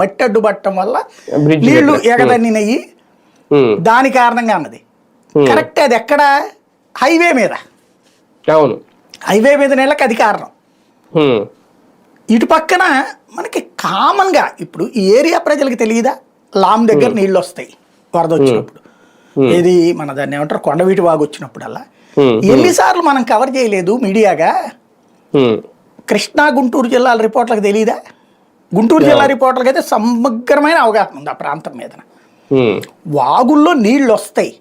మట్టి అడ్డు పట్టడం వల్ల నీళ్ళు. ఎగదన్నినయ్యి దాని కారణంగా అన్నది. కరెక్ట్ అది ఎక్కడ? హైవే మీద. అవును. హైవే మీద నీళ్ళకి అది కారణం. ఇటు పక్కన మనకి కామన్గా ఇప్పుడు ఈ ఏరియా ప్రజలకు తెలియదా? లామ్ దగ్గర నీళ్ళు వస్తాయి వరద వచ్చినప్పుడు. ఏది మన దాన్ని ఏమంటారు? కొండవీటి వాగు వచ్చినప్పుడల్లా. ఎన్నిసార్లు మనం కవర్ చేయలేదు మీడియాగా? కృష్ణా గుంటూరు జిల్లాల రిపోర్ట్లకు తెలియదా గుంటూరు జిల్లా రిపోర్ట్లకి అయితే సమగ్రమైన అవగాహన ఉంది ఆ ప్రాంతం మీద. ఉమ్, వాగుల్లో నీళ్ళు వస్తాయి.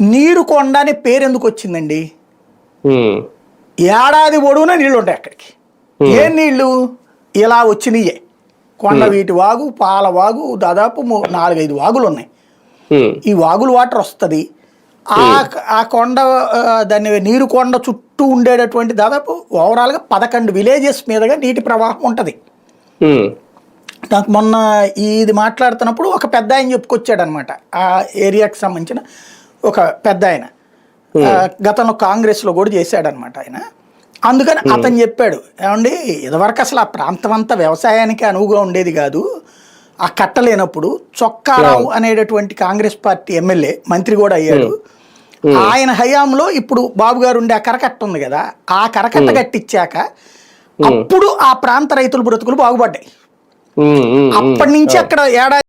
నీరు కొండ అనే పేరు ఎందుకు వచ్చిందండి? ఉమ్, ఏడాది పొడవునా నీళ్ళు ఉంటాయి అక్కడికి. ఏ నీళ్ళు? ఇలా వచ్చినాయే. కొండ వీటి వాగు పాల వాగు దాదాపు నాలుగైదు వాగులు ఉన్నాయి. ఈ వాగుల వాటర్ వస్తుంది. ఆ ఆ కొండ దాన్ని నీరు కొండ చుట్టూ ఉండేటటువంటి దాదాపు ఓవరాల్గా పదకొండు విలేజెస్ మీదుగా నీటి ప్రవాహం ఉంటుంది. నాకు మొన్న ఇది మాట్లాడుతున్నప్పుడు ఒక పెద్ద ఆయన చెప్పుకొచ్చాడు అనమాట ఆ ఏరియాకి సంబంధించిన ఒక పెద్ద ఆయన. గతంలో కాంగ్రెస్లో కూడా చేశాడనమాట ఆయన. అందుకని అతను చెప్పాడు ఏమండి ఇదివరకు అసలు ఆ ప్రాంతం అంతా వ్యవసాయానికి అనువుగా ఉండేది కాదు. ఆ కట్టలేనప్పుడు చొక్కారావు అనేటటువంటి కాంగ్రెస్ పార్టీ ఎమ్మెల్యే మంత్రి కూడా అయ్యాడు. ఆయన హయాంలో ఇప్పుడు బాబు గారు ఉండే ఆ కరకట్ట ఉంది కదా ఆ కరకట్ట కట్టించాక అప్పుడు ఆ ప్రాంత రైతుల బ్రతుకులు బాగుపడ్డాయి. అప్పటి నుంచి అక్కడ ఏడాది